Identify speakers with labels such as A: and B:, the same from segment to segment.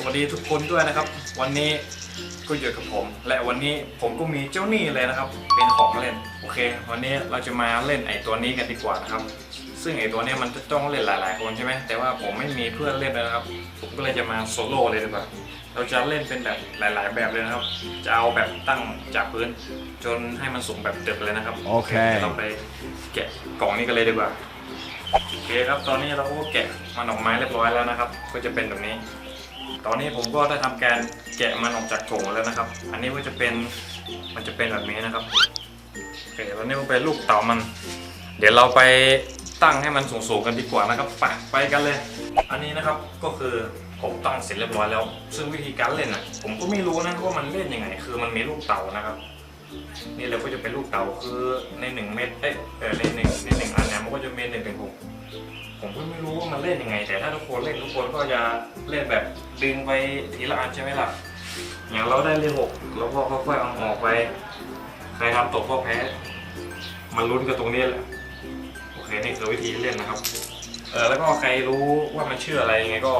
A: สวัสดีทุกคนด้วยนะครับ วันนี้ก็อยู่กับผม และวันนี้ผมก็มีเจ้าหนี้เลยนะครับ เป็นของเล่นโอเค วันนี้เราจะมาเล่นไอ้ตัวนี้กันดีกว่านะครับ ซึ่งไอ้ตัวเนี้ยมันจะต้องเล่นหลาย ๆ คนใช่ไหมแต่ว่าผมไม่มีเพื่อนเล่นเลยนะครับ ผมก็เลยจะมาโซโล่เลยดีกว่าเราจะเล่นเป็นแบบหลาย ๆ แบบเลยนะครับ จะเอาแบบตั้งจากพื้น จนให้มันสูงแบบตึกเลยนะครับ
B: โอเค
A: ดี๋ยวเราไปแกะกล่องนี้กันเลยดีกว่าโอเคครับตอนนี้เราก็แกะมันออกมาเรียบร้อยแล้วนะครับ ก็จะเป็นแบบนี้ต อนนี้ผมก็ได้ทำการแกะมันออกจากถุงแล้วนะครับ อันนี้ก็จะเป็นมันจะเป็นแบบนี้นะครับโอเคตอนนี้มันเป็นลูกเต่ามัน เดี๋ยวเราไปตั้งให้มันสูงๆกันดีกว่านะครับไปไปกันเลย อันนี้นะครับก็คือผมตั้งเสร็จเรียบร้อยแล้ว ซึ่งวิธีการเล่นอะ ผมก็ไม่รู้นะว่ามันเล่นยังไง คือมันมีลูกเต่านะครับ นี่เราก็จะเป็นลูกเต๋าคือในหนึ่งเม็ดเอ้ยเออในหนึ่งในหนึ่งอันเนี่ยมันก็จะมีหนึ่งถึงหกผมก็ไม่รู้ว่ามันเล่นยังไง แต่ถ้าทุกคนเล่นทุกคนก็จะเล่นแบบ ดึงไปทีละอันใช่ไหมล่ะ อย่างเราได้เลขหกแล้วก็ค่อยๆเอาออกไป ใครทำตกก็แพ้ มันลุ้นกันตรงนี้แหละ โอเคนี่คือวิธีเล่นนะครับ เออแล้วก็ใครรู้ว่ามันชื่ออะไรยังไงก็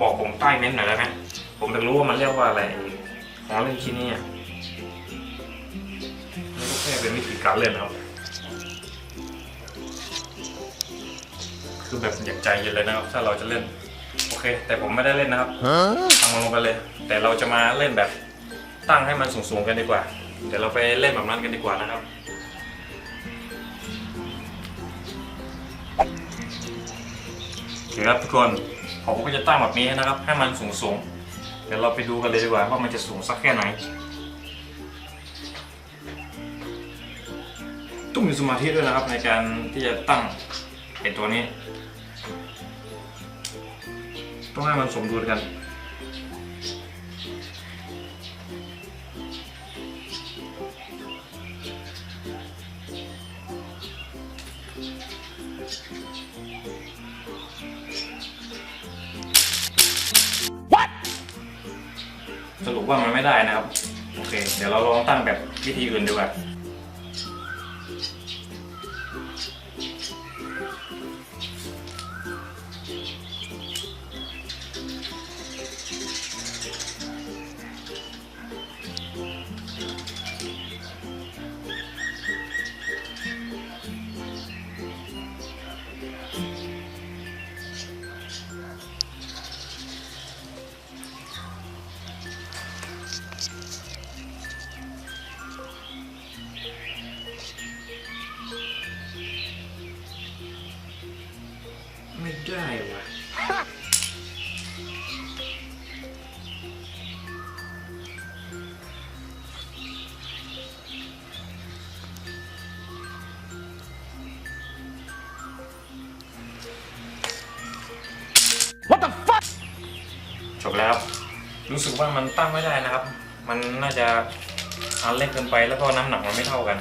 A: บอกผมใต้เม้นต์หน่อยได้ไหมผมจะรู้ว่ามันเรียกว่าอะไรของเล่นที่นี่อะนี่ก็แค่เป็นวิธีการเล่นนะครับ คือแบบอยากใจเย็นเลยนะครับ ถ้าเราจะเล่น เค แต่ผมไม่ได้เล่นนะครับทำลงไปเลย แต่เราจะมาเล่นแบบตั้งให้มันสูงๆกันดีกว่า เดี๋ยวเราไปเล่นแบบนั้นกันดีกว่านะครับโอเคครับทุกคนผมก็จะตั้งแบบนี้นะครับ ให้มันสูงๆ เดี๋ยวเราไปดูกันเลยดีกว่าว่ามันจะสูงสักแค่ไหน ต้องมีสมาธิด้วยนะครับในการที่จะตั้งไอ้ตัวนี้ ต้องให้มันสมดุลกัน สรุปว่ามันไม่ได้นะครับ โอเค เดี๋ยวเราลองตั้งแบบวิธีอื่นดีกว่า จบแล้วครับ รู้สึกว่ามันตั้งไม่ได้นะครับ มันน่าจะอันเล็กเกินไปแล้วก็น้ำหนักมันไม่เท่ากัน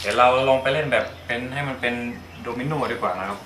A: เดี๋ยวเราลองไปเล่นแบบเป็นให้มันเป็นโดมิโนดีกว่านะครับ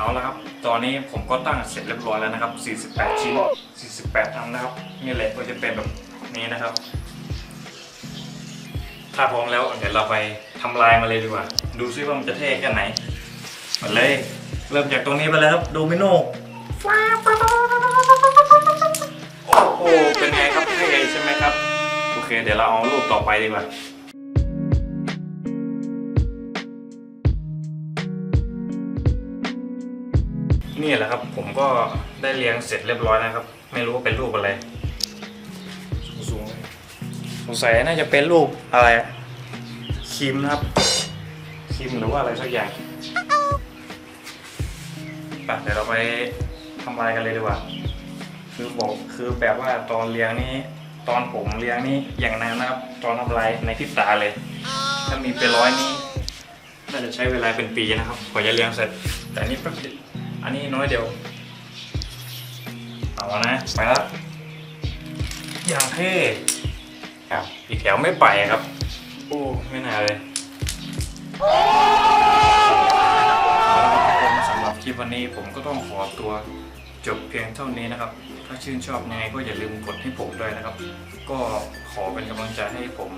A: เอาละครับ ตอนนี้ผมก็ตั้งเสร็จเรียบร้อยแล้วนะครับ 48 ชิ้น 48 อันนะครับ นี่แหละก็จะเป็นแบบนี้นะครับ ถ้าพร้อมแล้วเดี๋ยวเราไปทำลายมาเลยดีกว่า ดูซิว่ามันจะเท่แค่ไหน มาเลย เริ่มจากตรงนี้ไปเลยครับ โดมิโนโอ้โห เป็นไงครับเท่ใช่ไหมครับ โอเค เดี๋ยวเราเอารูปต่อไปดีกว่า นี่แหละครับ ผมก็ได้เรียงเสร็จเรียบร้อยนะครับ ไม่รู้ว่าเป็นรูปอะไรสูงๆสงสัยน่าจะเป็นรูปอะไรครีมนะครับครีมหรือว่าอะไรสักอย่างไปเดี๋ยวเราไปทำลายกันเลยดีกว่า คือบอกคือแบบว่าตอนเรียงนี้ ตอนผมเรียงนี้อย่างนานนะครับ ตอนทำลายในพริบตาเลย ถ้ามีเป็นร้อยนี้น่าจะใช้เวลาเป็นปีนะครับกว่าจะเรียงเสร็จ แต่นนี้แป๊บเดียว อันนี้น้อยเดียว เอาละนะ ไปแล้วอย่างเท่ครับอีกแถวไม่ไปครับ โอ้ ไม่น่าเลยเอาละครับทุกคนสำหรับคลิปวันนี้ผมก็ต้องขอตัวจบเพียงเท่านี้นะครับ ถ้าชื่นชอบยังไงก็อย่าลืมกดให้ผมด้วยนะครับ ก็ขอเป็นกำลังใจให้ผม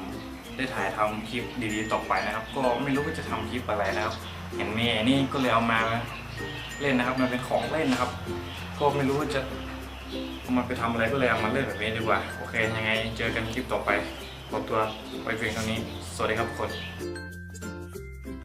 A: ได้ถ่ายทำคลิปดีๆต่อไปนะครับ ก็ไม่รู้ว่าจะทำคลิปอะไรนะครับ เห็นมีไอ้นี่ก็เลยเอามา เล่นนะครับ มันเป็นของเล่นนะครับก็ไม่รู้ว่าจะเอามันไปทำอะไรก็เลยเอามาเล่นแบบนี้ดีกว่า โอเค ยังไงเจอกันคลิปต่อไปขอตัวไปเพียงเท่านี้ สวัสดีครับทุกคน